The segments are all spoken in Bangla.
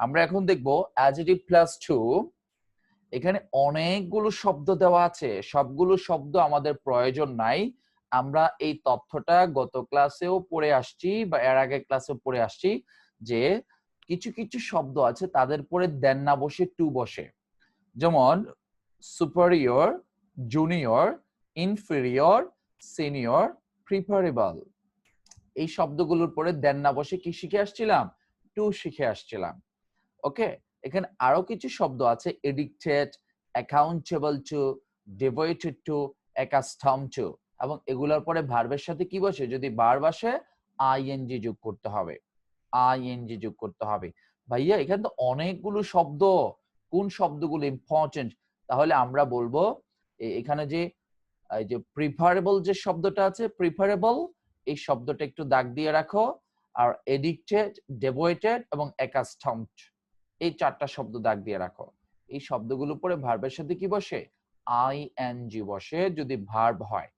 আমরা এখন দেখব অ্যাডজেটিভ প্লাস টু এখানে অনেকগুলো শব্দ দেওয়া আছে। সবগুলো শব্দ আমাদের প্রয়োজন নাই। আমরা এই তথ্যটা গত ক্লাসেও পড়ে আসছি বা এর আগে ক্লাসেও পড়ে আসছি যে কিছু কিছু শব্দ আছে তাদের পরে দেন না বসে টু বসে। যেমন superior junior inferior senior preferable এই শব্দগুলোর পরে দেন না বসে কি শিখে আসছিলাম? টু শিখে আসছিলাম। ওকে এখানে আরও কিছু শব্দ আছে addicted accountable to devoted to accustom to এবং এগুলোর পরে ভার্বের সাথে কি বসে? যদি বার বসে আইএনজি যোগ করতে হবে। আইএনজি যোগ করতে হবে। ভাইয়া, এখানে তো অনেকগুলো শব্দ। কোন শব্দগুলো ইম্পর্টেন্ট তাহলে আমরা বলব এখানে যে, এই যে প্রিফারেবল যে শব্দটা আছে প্রিফারেবল এই শব্দটা একটু দাগ দিয়ে রাখো। আর এডিক্টেড ডেভোয়েটেড এবং অ্যাকাস্টমড এই চারটা শব্দ দাগ দিয়ে রাখো। এই শব্দগুলো পরে ভার্বের সাথে কি বসে? আই এন জি বসে। যদি ভার্ব হয়,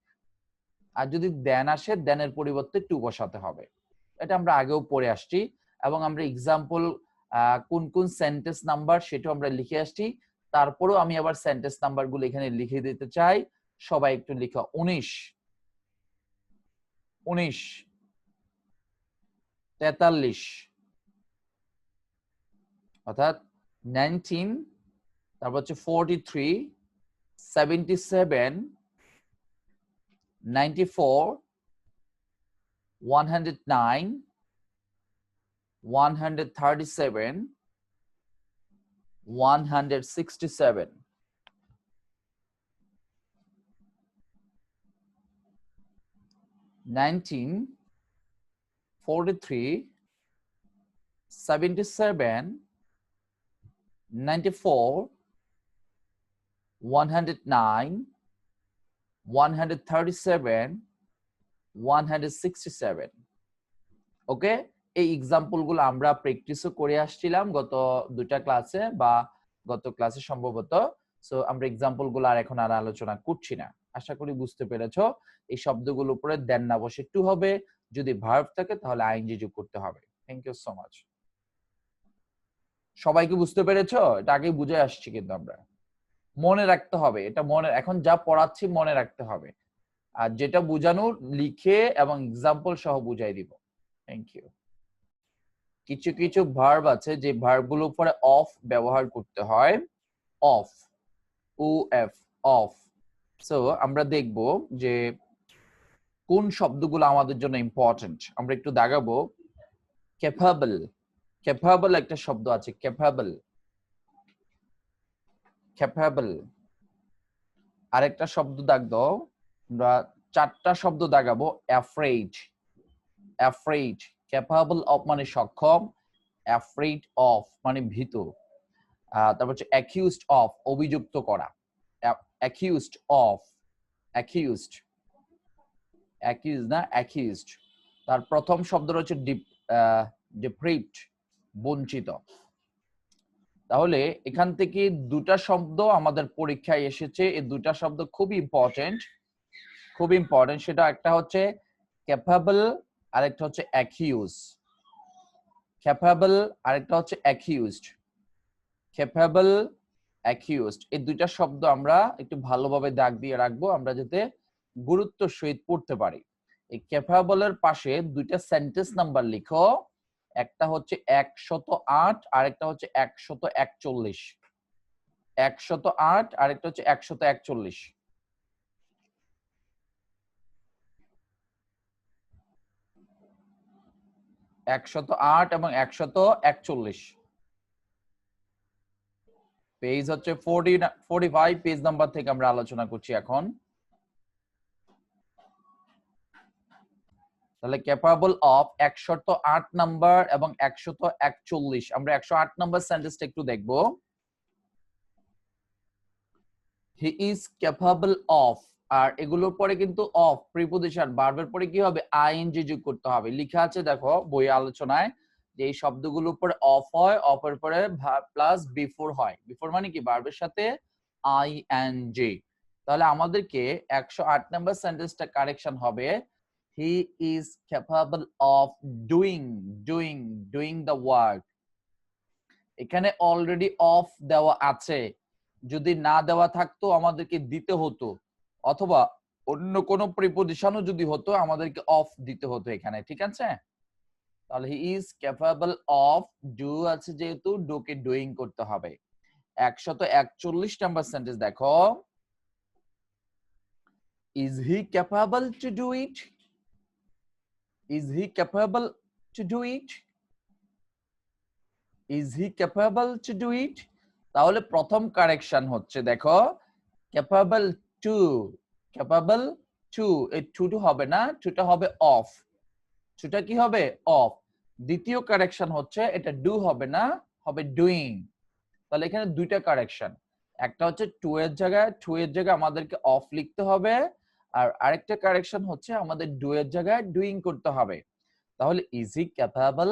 আর যদি দেন আসে দেনের পরিবর্তে টু বসাতে হবে। এটা আমরা আগেও পড়ে আসছি এবং আমরা এক্সাম্পল কোন কোন সেন্টেন্স নাম্বার সেটাও আমরা লিখে আসছি। তারপরেও আমি আবার সেন্টেন্স নাম্বারগুলো এখানে লিখে দিতে চাই। সবাই একটু লিখো। উনিশ। উনিশ। তেতাল্লিশ। অর্থাৎ নাইনটিন তারপর হচ্ছে forty three seventy seven ninety four one hundred nine one hundred thirty seven one hundred sixty seven nineteen forty three seventy seven 94, 109, 137, 167 okay এই এক্সাম্পলগুলো আমরা প্র্যাকটিসও করে আসছিলাম গত দুটা ক্লাসে বা গত ক্লাসে সম্ভবত। সো আমরা এক্সাম্পলগুলো আর এখন আর আলোচনা করছি না। আশা করি বুঝতে পেরেছ। এই শব্দগুলোর উপরে দেন না বসে টু হবে। যদি ভার্ব থাকে তাহলে আইএনজি যোগ করতে হবে। থ্যাংক ইউ সো মাচ সবাই কি বুঝতে পেরেছ? এটা আগেই বুঝে আসছি কিন্তু আমরা। মনে রাখতে হবে, এটা মনে, এখন যা পড়াচ্ছি মনে রাখতে হবে। আর যেটা বুঝানো লিখে এবং এক্সাম্পল সহ বুঝাই দিব। থ্যাংক ইউ কিছু কিছু ভার্ব আছে যে ভার্বগুলোর উপরে অফ ব্যবহার করতে হয়। Of O F of so আমরা দেখব যে কোন শব্দগুলো আমাদের জন্য ইম্পর্টেন্ট আমরা একটু দাগাবো। ক্যাপাবল ক্যাপাবল একটা শব্দ আছে ক্যাপাবল ক্যাপাবল আরেকটা শব্দ দাগ দাও, আমরা চারটা শব্দ দাগাবো অ্যাফ্রেড অ্যাফ্রেড ক্যাপাবল অফ মানে সক্ষম অ্যাফ্রেড অফ মানে ভীত। তারপর হচ্ছে অ্যাকিউজড অফ অভিযুক্ত করা। অ্যাকিউজড অফ অ্যাকিউজড অ্যাকিউজ না অ্যাকিউজড তার প্রথম শব্দ ডিপ ডিপ্রিভড বঞ্চিত। তাহলে এখান থেকে দুটা শব্দ আমাদের পরীক্ষায় এসেছে। এই দুটা শব্দ খুব ইম্পর্টেন্ট খুব ইম্পর্টেন্ট সেটা একটা হচ্ছে ক্যাপাবল আরেকটা হচ্ছে অ্যাকিউজ ক্যাপাবল আরেকটা হচ্ছে অ্যাকিউজড ক্যাপাবল অ্যাকিউজড এই দুইটা শব্দ আমরা একটু ভালোভাবে দাগ দিয়ে রাখব, আমরা যাতে গুরুত্ব সহিত পড়তে পারি। এই ক্যাপাবলের পাশে দুইটা সেন্টেন্স নাম্বার লিখো। একটা হচ্ছে একশত আট আর একটা হচ্ছে একশত একচল্লিশ। একশত আট আর একটা হচ্ছে একশত একচল্লিশ। একশত আট এবং একশত একচল্লিশ। পেজ হচ্ছে forty forty five page number থেকে আমরা আলোচনা করছি এখন। তাহলে ক্যাপাবল অফ একশত আট নাম্বার এবং একশত একচল্লিশ। আমরা একশো আট নাম্বার সেন্টেন্সটা একটু দেখব। হি ইজ ক্যাপাবল অফ আর এগুলোর পরে কিন্তু অফ প্রিপোজিশন বারবার পরে কি হবে? আইএনজি যোগ করতে হবে। লেখা আছে দেখো বই আলোচনায় যে এই শব্দগুলোর পরে অফ হয় অফের পরে প্লাস বিফোর হয়। বিফোর মানে কি? ভার্বের সাথে আই এন জি তাহলে আমাদেরকে একশো আট নাম্বার সেন্টেন্সটা কারেকশন হবে। He is capable of doing doing doing the work এখানে অলরেডি অফ দেওয়া আছে। যদি না দেওয়া থাকতো, আমাদেরকে দিতে হতো। অথবা অন্য কোনো প্রিপোজিশনও যদি হতো, আমাদেরকে অফ দিতে হতো এখানে, ঠিক আছে? তাহলে he is capable of do আছে যেহেতু ডুকে ডুইং করতে হবে। একশত একচল্লিশ নাম্বার সেন্টেন্স দেখো। Is he capable to do it is he capable to do it is he capable to do it তাহলে প্রথম কারেকশন হচ্ছে, দেখো ক্যাপাবল টু ক্যাপাবল টু এই টুটু হবে না টুটা হবে অফ টুটা কি হবে? অফ দ্বিতীয় কারেকশন হচ্ছে, এটা ডু হবে না, হবে ডুইং তাহলে এখানে দুইটা কারেকশন একটা হচ্ছে টু এর জায়গায় টু এর জায়গায় আমাদেরকে অফ লিখতে হবে আরেকটা কারেকশন হচ্ছে আমাদের ডু এর জায়গায় ডুইং করতে হবে। তাহলে is he capable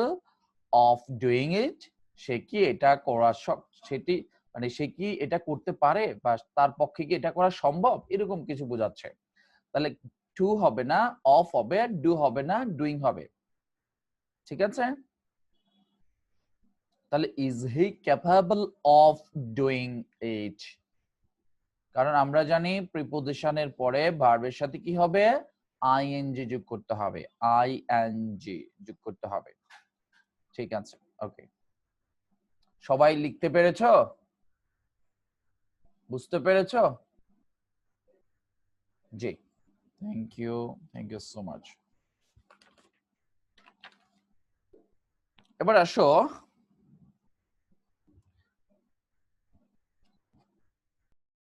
of doing it সে কি এটা করা সেটি মানে সে কি এটা করতে পারে বা তার পক্ষে কি এটা করা সম্ভব? এরকম কিছু বোঝাচ্ছে। তাহলে টু হবে না অফ হবে আর ডু হবে না ডুইং হবে। ঠিক আছে? তাহলে is he capable of doing it কারণ আমরা জানি প্রিপোজিশনের পরে ভার্বের সাথে কি হবে? আইএনজি যোগ করতে হবে। আইএনজি যোগ করতে হবে। ঠিক আছে ওকে সবাই লিখতে পেরেছ? বুঝতে পেরেছ? জি। Thank you thank you so much এবার আসো